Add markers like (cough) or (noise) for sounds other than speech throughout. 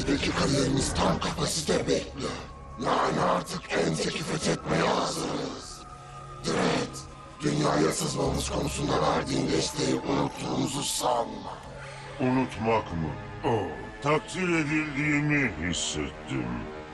Vadideki kariyerimiz tam kapasite bekliyor. Yani artık Entek'i fethetmeye hazırız. Dread, dünyaya sızmamız konusunda verdiğin desteği unuttuğumuzu sanma. Unutmak mı? Oh, takdir edildiğimi hissettim.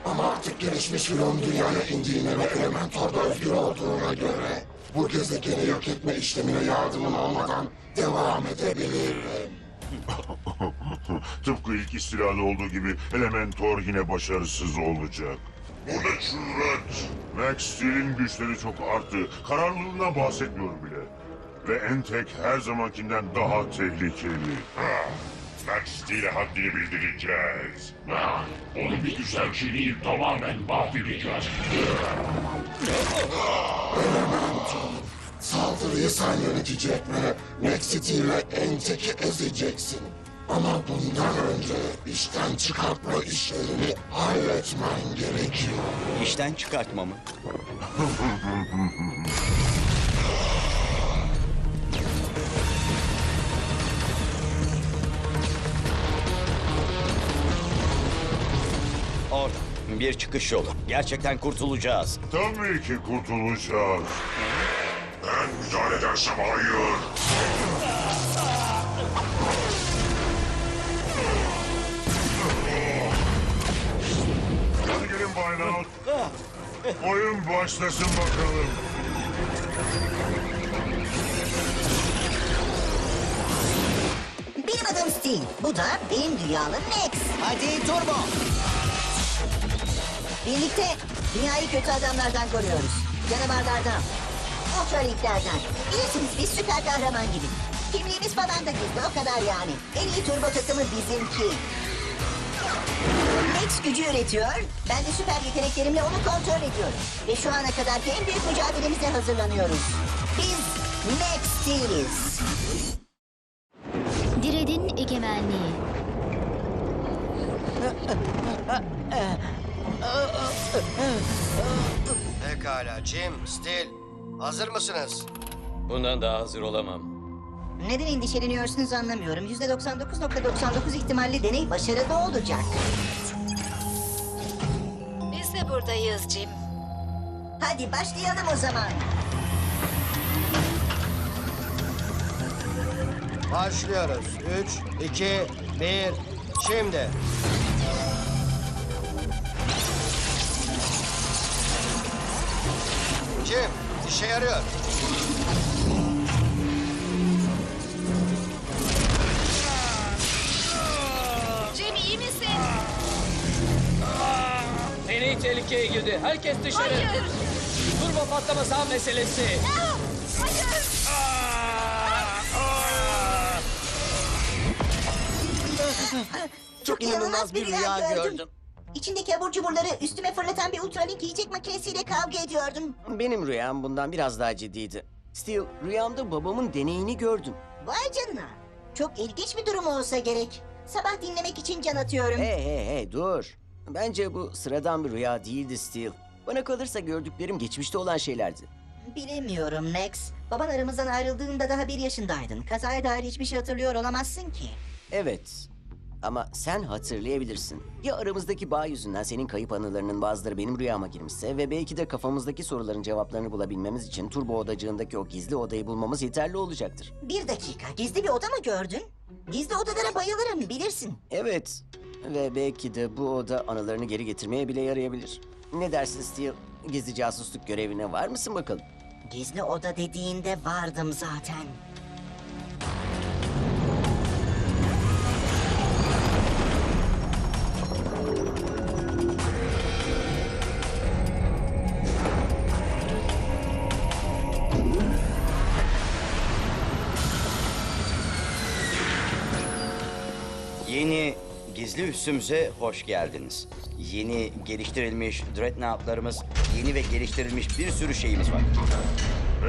Ama artık gelişmiş filon dünyaya indiğine ve Elementor'da özgür olduğuna göre bu gezegeni yok etme işlemine yardımın olmadan devam edebilirim. (laughs) Tıpkı ilk istilada olduğu gibi Elementor yine başarısız olacak. Bu ne cüret? Max Steel'in güçleri çok arttı. Kararlılığından bahsetmiyorum bile. Ve Entek her zamankinden daha tehlikeli. Max Steel'e haddini bildireceğiz. Onu bir güzelciliği tamamen mahvedeceğiz. Saldırıyı sen yönetecek ve Nexity ile Entek'i ezeceksin. Ama bundan önce işten çıkartma işlerini halletmen gerekiyor. İşten çıkartma mı? Orada bir çıkış yolu. Gerçekten kurtulacağız. Tabii ki kurtulacağız. Ben müdahale edersem hayır. Hadi gelin Bay Naut. Oyun başlasın bakalım. Benim adım Steve. Bu da benim dünyalım Max. Hadi turbo. Birlikte dünyayı kötü adamlardan koruyoruz. Canavarlardan. Ultraliklerden. Bilirsiniz biz süper kahraman gibi. Kimliğimiz falan da gizli o kadar yani. En iyi turbo takımı bizimki. Max gücü üretiyor. Ben de süper yeteneklerimle onu kontrol ediyorum. Ve şu ana kadarki en büyük mücadelemize hazırlanıyoruz. Biz Max Steel'iz. Dired'in egemenliği. Pekala Jim, Stil. Hazır mısınız? Bundan daha hazır olamam. Neden endişeleniyorsunuz anlamıyorum. %99.99 ihtimalle deney başarılı olacak. Biz de buradayız Jim. Hadi başlayalım o zaman. Başlıyoruz. 3, 2, 1, şimdi. Jim, işe yarıyor. Jim iyi misin? Deney tehlikeye girdi. Herkes dışarı. Hayır. Turbo patlaması an meselesi. Hayır. Çok inanılmaz bir rüya gördüm. İçindeki abur cuburları üstüme fırlatan bir ultralink yiyecek makinesiyle kavga ediyordum. Benim rüyam bundan biraz daha ciddiydi. Steel, rüyamda babamın deneyini gördüm. Vay canına. Çok ilginç bir durum olsa gerek. Sabah dinlemek için can atıyorum. Hey hey hey dur. Bence bu sıradan bir rüya değildi Steel. Bana kalırsa gördüklerim geçmişte olan şeylerdi. Bilemiyorum Max. Baban aramızdan ayrıldığında daha bir yaşındaydın. Kazaya dair hiçbir şey hatırlıyor olamazsın ki. Evet. Ama sen hatırlayabilirsin. Ya aramızdaki bağ yüzünden senin kayıp anılarının bazıları benim rüyama girmişse ve belki de kafamızdaki soruların cevaplarını bulabilmemiz için turbo odacığındaki o gizli odayı bulmamız yeterli olacaktır. Bir dakika. Gizli bir oda mı gördün? Gizli odalara bayılırım bilirsin. Evet. Ve belki de bu oda anılarını geri getirmeye bile yarayabilir. Ne dersin Steel? Gizli casusluk görevine var mısın bakalım? Gizli oda dediğinde vardım zaten. Gizli üssümüze hoş geldiniz. Yeni geliştirilmiş dreadnoughtlarımız, yeni ve geliştirilmiş bir sürü şeyimiz var.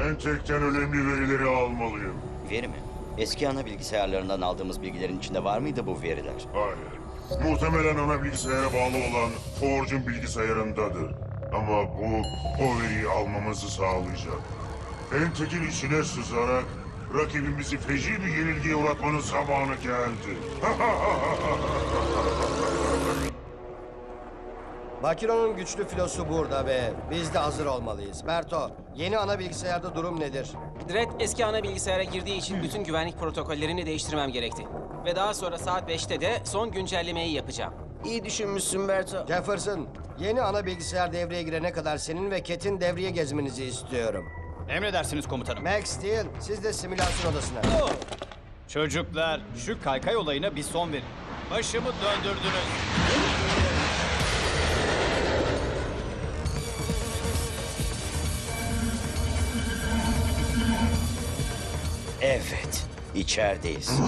Entek'ten önemli verileri almalıyım. Veri mi? Eski ana bilgisayarlarından aldığımız bilgilerin içinde var mıydı bu veriler? Hayır. Muhtemelen ana bilgisayara bağlı olan Forge'un bilgisayarındadır. Ama bu o veriyi almamızı sağlayacak. Entek'in içine sızarak rakibimizi feci bir yenilgiye uğratmanın zamanı geldi. (laughs) Makironun güçlü filosu burada ve biz de hazır olmalıyız. Berto, yeni ana bilgisayarda durum nedir? Dredd eski ana bilgisayara girdiği için bütün güvenlik protokollerini değiştirmem gerekti. Ve daha sonra saat 5'te de son güncellemeyi yapacağım. İyi düşünmüşsün Berto. Jefferson, yeni ana bilgisayar devreye girene kadar senin ve Ket'in devreye gezmenizi istiyorum. Emredersiniz komutanım. Max Steel, siz de simülasyon odasına. Çocuklar şu kaykay olayına bir son verin. Başımı döndürdünüz. Evet, içerideyiz. (laughs)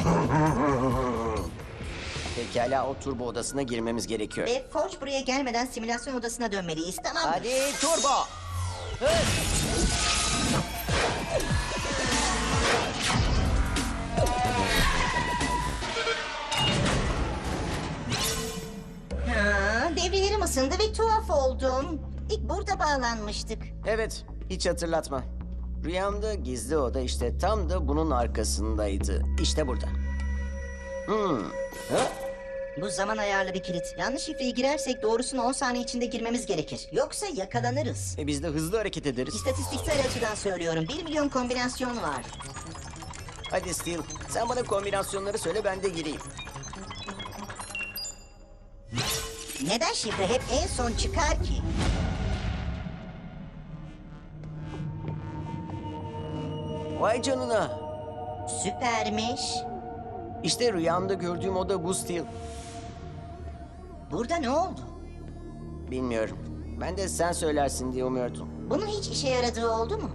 Pekala o turbo odasına girmemiz gerekiyor. Ve Forge buraya gelmeden simülasyon odasına dönmeliyiz tamam mı? Hadi turbo. Ha, devrelerim ısındı ve tuhaf oldum. İlk burada bağlanmıştık. Evet, hiç hatırlatma. Rüyamda gizli oda işte tam da bunun arkasındaydı. İşte burada. Hmm. Ha? Bu zaman ayarlı bir kilit. Yanlış şifreyi girersek doğrusunu 10 saniye içinde girmemiz gerekir. Yoksa yakalanırız. E biz de hızlı hareket ederiz. İstatistiksel açıdan söylüyorum. 1 milyon kombinasyon var. Hadi Steel, sen bana kombinasyonları söyle ben de gireyim. Neden şifre hep en son çıkar ki? Vay canına. Süpermiş. İşte rüyamda gördüğüm oda bu Steel. Burada ne oldu? Bilmiyorum. Ben de sen söylersin diye umuyordum. Bunun hiç işe yaradığı oldu mu?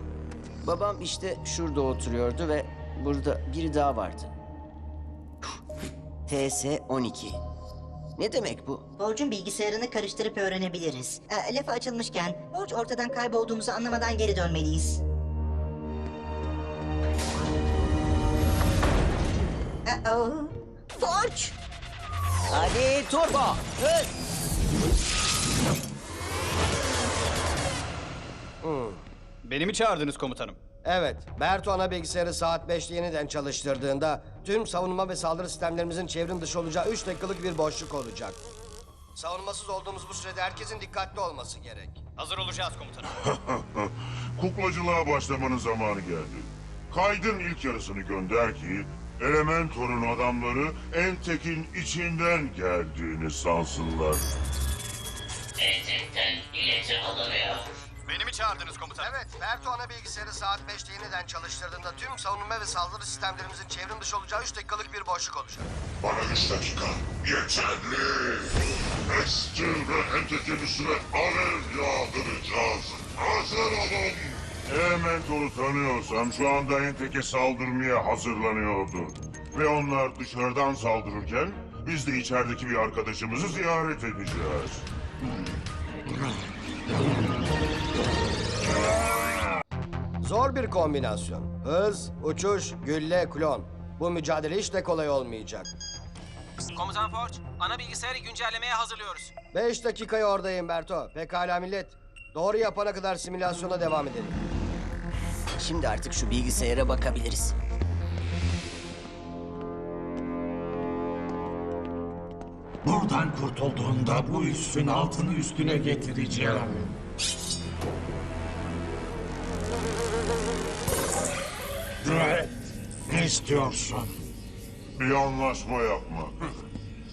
Babam işte şurada oturuyordu ve burada biri daha vardı. TS-12. Ne demek bu? Borcun bilgisayarını karıştırıp öğrenebiliriz. E, lafı açılmışken borç ortadan kaybolduğumuzu anlamadan geri dönmeliyiz. Uh-oh. Forge! Hadi turbo. Hız. Beni mi çağırdınız komutanım? Evet, Berto ana bilgisayarı saat 5'te yeniden çalıştırdığında tüm savunma ve saldırı sistemlerimizin çevrim dışı olacağı 3 dakikalık bir boşluk olacak. Savunmasız olduğumuz bu sürede herkesin dikkatli olması gerek. Hazır olacağız komutanım. (laughs) Kuklacılığa başlamanın zamanı geldi. Kaydın ilk yarısını gönder ki Elementor'un adamları Entek'in içinden geldiğini sansınlar. Beni mi çağırdınız komutanım? Evet, Berto ana bilgisayarı saat 5'te yeniden çalıştırdığında tüm savunma ve saldırı sistemlerimizin çevrim dışı olacağı 3 dakikalık bir boşluk olacak. Bana üç dakika yeterli. Eski ve Entek'e bir süre alev yağdıracağız. Hazır olun. Elementor'u tanıyorsam şu anda Entek'e saldırmaya hazırlanıyordu. Ve onlar dışarıdan saldırırken biz de içerideki bir arkadaşımızı ziyaret edeceğiz. Zor bir kombinasyon. Hız, uçuş, gülle, klon. Bu mücadele hiç de kolay olmayacak. Komutan Forge, ana bilgisayarı güncellemeye hazırlıyoruz. 5 dakikaya oradayım Berto. Pekala millet. Doğru yapana kadar simülasyona devam edelim. Şimdi artık şu bilgisayara bakabiliriz. Buradan kurtulduğunda bu üssün altını üstüne getireceğim. Dredd, ne istiyorsun? Bir anlaşma yapmak.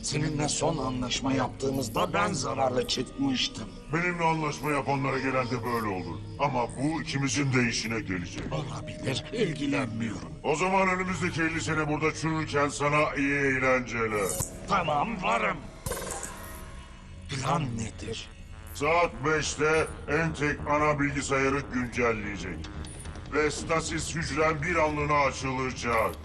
Seninle son anlaşma yaptığımızda ben zararlı çıkmıştım. Benimle anlaşma yapanlara genelde böyle olur. Ama bu ikimizin de işine gelecek. Olabilir, ilgilenmiyorum. O zaman önümüzdeki 50 sene burada çürürken sana iyi eğlenceler. Tamam, varım. Plan nedir? Saat 5'te Entek ana bilgisayarı güncelleyecek. Ve stasis hücren bir anlığına açılacak.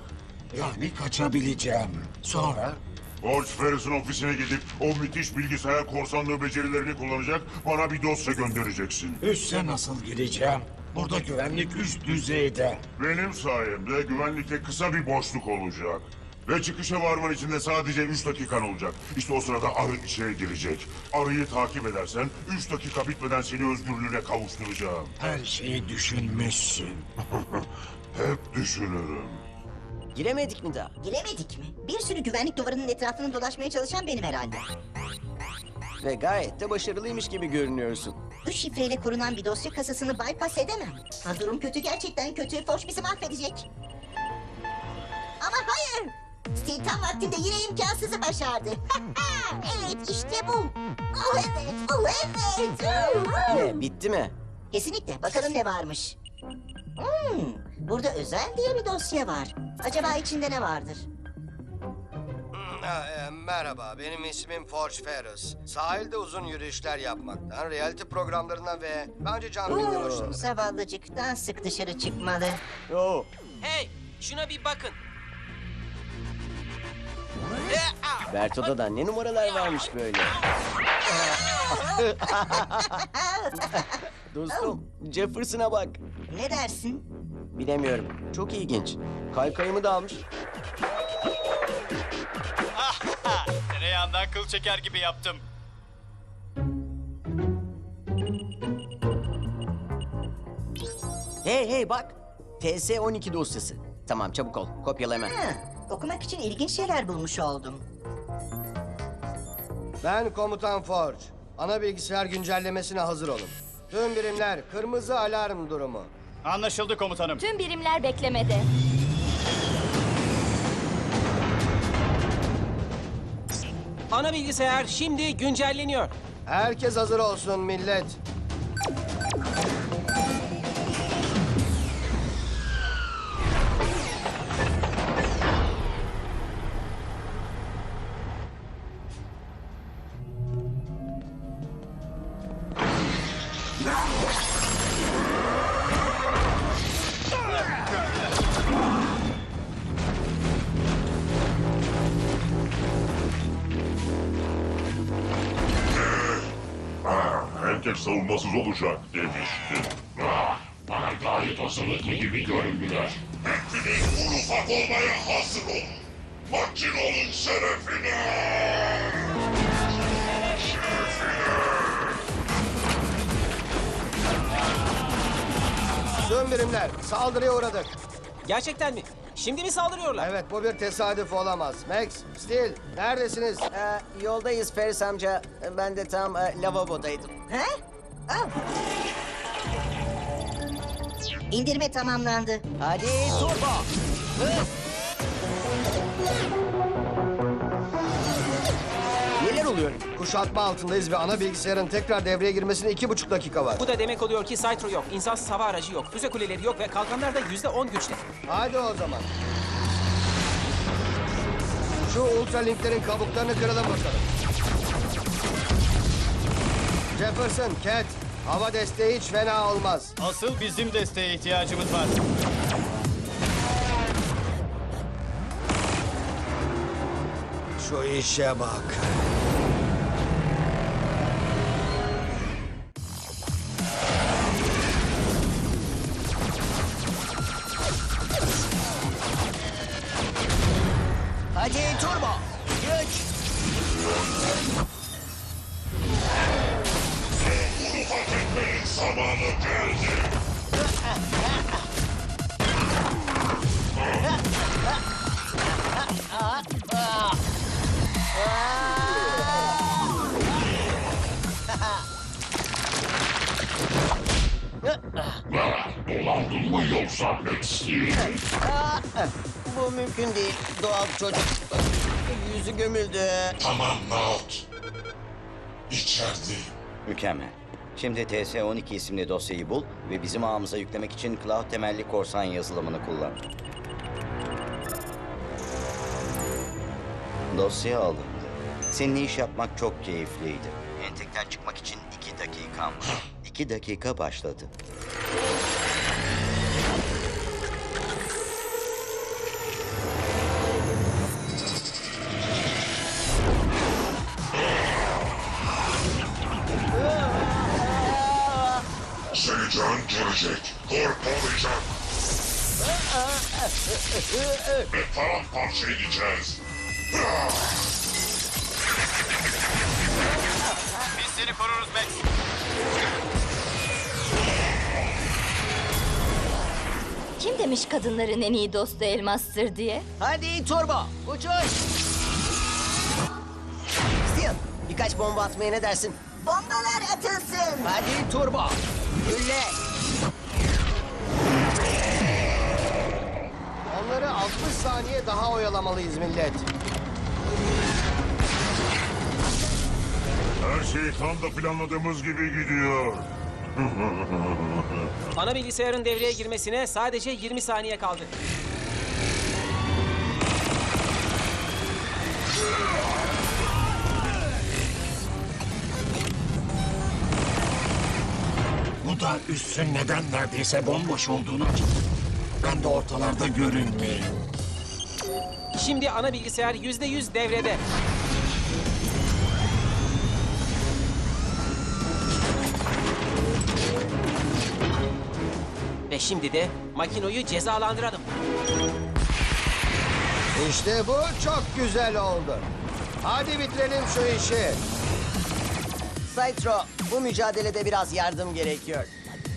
Yani kaçabileceğim. Sonra Borç Ferris'in ofisine gidip o müthiş bilgisayar korsanlığı becerilerini kullanacak bana bir dosya göndereceksin. üsse nasıl gireceğim? Burada güvenlik üst düzeyde. Benim sayemde güvenlikte kısa bir boşluk olacak. Ve çıkışa varman için de sadece 3 dakikan olacak. İşte o sırada arı içeri girecek. Arıyı takip edersen 3 dakika bitmeden seni özgürlüğüne kavuşturacağım. Her şeyi düşünmüşsün. (laughs) Hep düşünürüm. Giremedik mi daha? Giremedik mi? Bir sürü güvenlik duvarının etrafını dolaşmaya çalışan benim herhalde. Ve gayet de başarılıymış gibi görünüyorsun. Bu şifreyle kurulan bir dosya kasasını bypass edemem. Ha, durum kötü gerçekten kötü. Forge bizi mahvedecek. Ama hayır. Steel tam vaktinde yine imkansızı başardı. (laughs) evet işte bu. Oh evet, oh evet. Ne, bitti mi? Kesinlikle. Bakalım ne varmış. Hmm, burada özel diye bir dosya var. Acaba içinde ne vardır? Ha, e, merhaba, benim ismim Forge Ferris. Sahilde uzun yürüyüşler yapmaktan, reality programlarından ve bence canlı filmden Oo, hoşlanırım. zavallıcık daha sık dışarı çıkmalı. Oo. Hey, şuna bir bakın. Berto'da da ne numaralar varmış böyle. (laughs) Dostum, Jefferson'a bak. Ne dersin? Bilemiyorum. Çok ilginç. Kaykayımı da almış. (laughs) Tereyağından kıl çeker gibi yaptım. Hey hey bak. TS-12 dosyası. Tamam çabuk ol. Kopyala hemen. Ha, okumak için ilginç şeyler bulmuş oldum. Ben Komutan Forge. Ana bilgisayar güncellemesine hazır olun. Tüm birimler kırmızı alarm durumu. Anlaşıldı komutanım. Tüm birimler beklemede. Ana bilgisayar şimdi güncelleniyor. Herkes hazır olsun millet. Savunmasız olacak demiştim. Bana gayet hazırlıklı gibi göründüler. Hepiniz bunu olmaya hazır olun. Makinonun şerefine. Birimler saldırıya uğradık. Gerçekten mi? Şimdi mi saldırıyorlar? Evet bu bir tesadüf olamaz. Max, Steel neredesiniz? Ee, yoldayız Ferris amca. Ben de tam e, lavabodaydım. He? Al. İndirme tamamlandı. Hadi turbo. Hız. Oluyor? Kuşatma altındayız ve ana bilgisayarın tekrar devreye girmesine iki buçuk dakika var. Bu da demek oluyor ki Cytro yok, insansız hava aracı yok, füze kuleleri yok ve kalkanlar da yüzde on güçte. Hadi o zaman. Şu ultralinklerin kabuklarını kıralım bakalım. Jefferson, Cat, hava desteği hiç fena olmaz. Asıl bizim desteğe ihtiyacımız var. Şu işe bak. Dolandın mı yoksa Max'i? (laughs) Bu mümkün değil. Doğal çocuk. Yüzü gömüldü. Tamam Naut. İçerideyim. Mükemmel. Şimdi TS-12 isimli dosyayı bul ve bizim ağımıza yüklemek için Cloud temelli korsan yazılımını kullan. Dosya alındı. Seninle iş yapmak çok keyifliydi. Entekten çıkmak için iki dakikan var. İki dakika başladı. Görecek. Korkmayacak. Ve paramparça edeceğiz. Biz seni koruruz Max. Kim demiş kadınların en iyi dostu elmastır diye? Hadi turbo. Uçuş. Steel. Birkaç bomba atmaya ne dersin? Bombalar atılsın. Hadi turbo. Gülle. Onları 60 saniye daha oyalamalıyız millet. Her şey tam da planladığımız gibi gidiyor. Ana bilgisayarın devreye girmesine sadece 20 saniye kaldı. Da üssün neden neredeyse bomboş olduğunu açıkladı. Ben de ortalarda görünmeyeyim. Şimdi ana bilgisayar %100 devrede. Ve şimdi de makinoyu cezalandıralım. İşte bu çok güzel oldu. Hadi bitirelim şu işi. Cytro, bu mücadelede biraz yardım gerekiyor.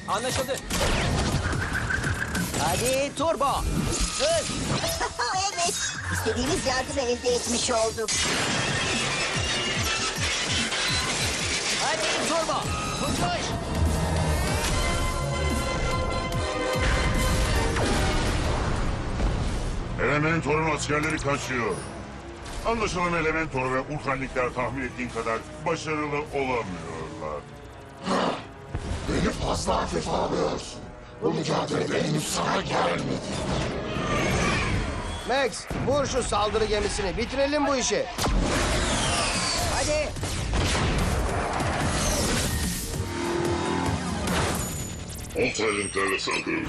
Anlaşıldı. Hadi turbo. Hız. (laughs) evet. İstediğimiz yardımı elde etmiş olduk. Hadi turbo. Uçuş. Elementor'un askerleri kaçıyor. Anlaşılan Elementor ve Ultralikler tahmin ettiğin kadar başarılı olamıyorlar. Fazla hafife alıyorsun. Bu mücadelede henüz sana gelmedi. Max, vur şu saldırı gemisini. Bitirelim bu işi. Hadi. Ultraliklerle saldırın.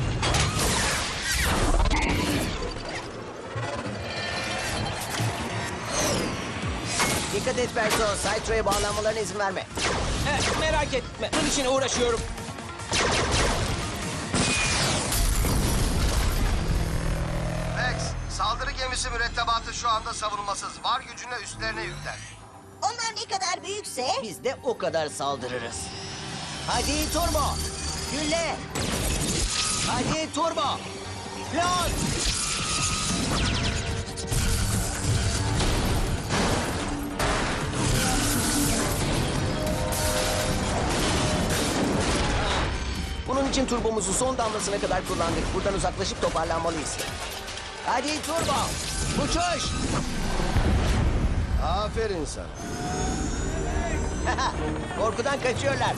Dikkat et Berto. Cytro'ya bağlanmalarına izin verme. Evet, merak etme. Bunun için uğraşıyorum. Gemisi mürettebatı şu anda savunmasız. Var gücünle üstlerine yüklen. Onlar ne kadar büyükse Biz de o kadar saldırırız. Hadi turbo. Gülle. Hadi turbo. Pilot. Bunun için turbomuzu son damlasına kadar kullandık. Buradan uzaklaşıp toparlanmalıyız. Hadi turbo. Uçuş. Aferin sana. (laughs) Korkudan kaçıyorlar. (laughs)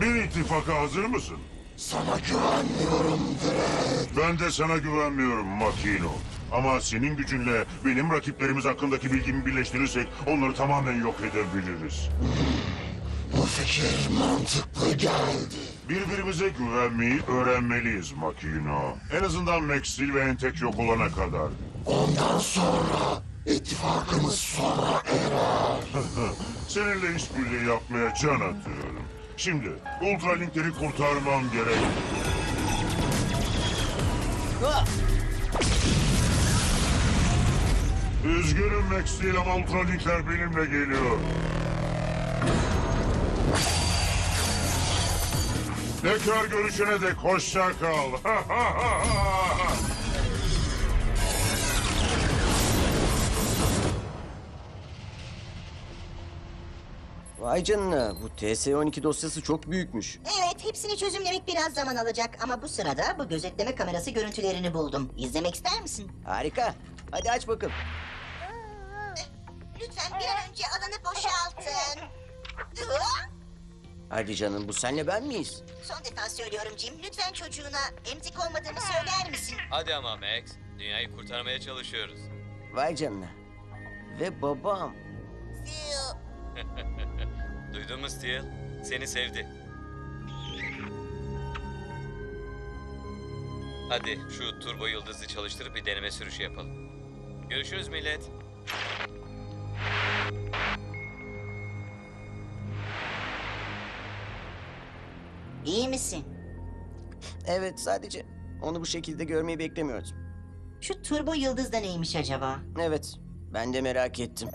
Bir ittifaka hazır mısın? Sana güvenmiyorum Dredd. Ben de sana güvenmiyorum Makino. Ama senin gücünle benim rakiplerimiz hakkındaki bilgimi birleştirirsek onları tamamen yok edebiliriz. Bu fikir mantıklı geldi. Birbirimize güvenmeyi öğrenmeliyiz Makino. En azından Max Steel ve Entek yok olana kadar. Ondan sonra ittifakımız sona erer. (laughs) Seninle işbirliği yapmaya can atıyorum. Şimdi Ultralinkleri kurtarmam gerek. Hah! Üzgünüm Max Steel ama Ultralinkler benimle geliyor. Tekrar görüşene dek hoşça kal. (laughs) Vay canına bu TS-12 dosyası çok büyükmüş. Evet, hepsini çözümlemek biraz zaman alacak ama bu sırada bu gözetleme kamerası görüntülerini buldum. İzlemek ister misin? Harika. Hadi aç bakın. Lütfen bir an önce alanı boşaltın. (laughs) Hadi canım bu senle ben miyiz? Son defa söylüyorum Jim. Lütfen çocuğuna emzik olmadığımı söyler misin? Hadi ama Max. Dünyayı kurtarmaya çalışıyoruz. Vay canına. Ve babam. (laughs) Duydun mu Steel? Seni sevdi. Hadi şu turbo yıldızı çalıştırıp bir deneme sürüşü yapalım. Görüşürüz millet. İyi misin? Evet sadece onu bu şekilde görmeyi beklemiyordum. Şu turbo yıldız da neymiş acaba? Evet ben de merak ettim.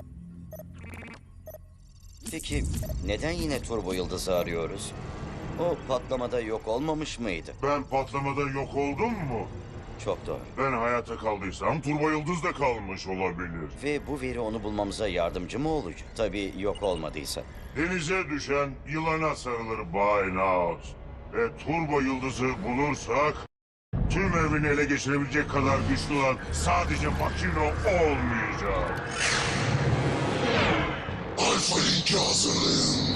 Peki neden yine turbo yıldızı arıyoruz? O patlamada yok olmamış mıydı? ben patlamada yok oldum mu? Çok doğru. Ben hayatta kaldıysam Turbo Yıldız da kalmış olabilir. Ve bu veri onu bulmamıza yardımcı mı olacak? Tabii yok olmadıysa. Denize düşen yılana sarılır Bay Naut. Ve Turbo Yıldız'ı bulursak... Tüm evreni ele geçirebilecek kadar güçlü olan sadece makino olmayacak. Alfa Link'i hazırlayın.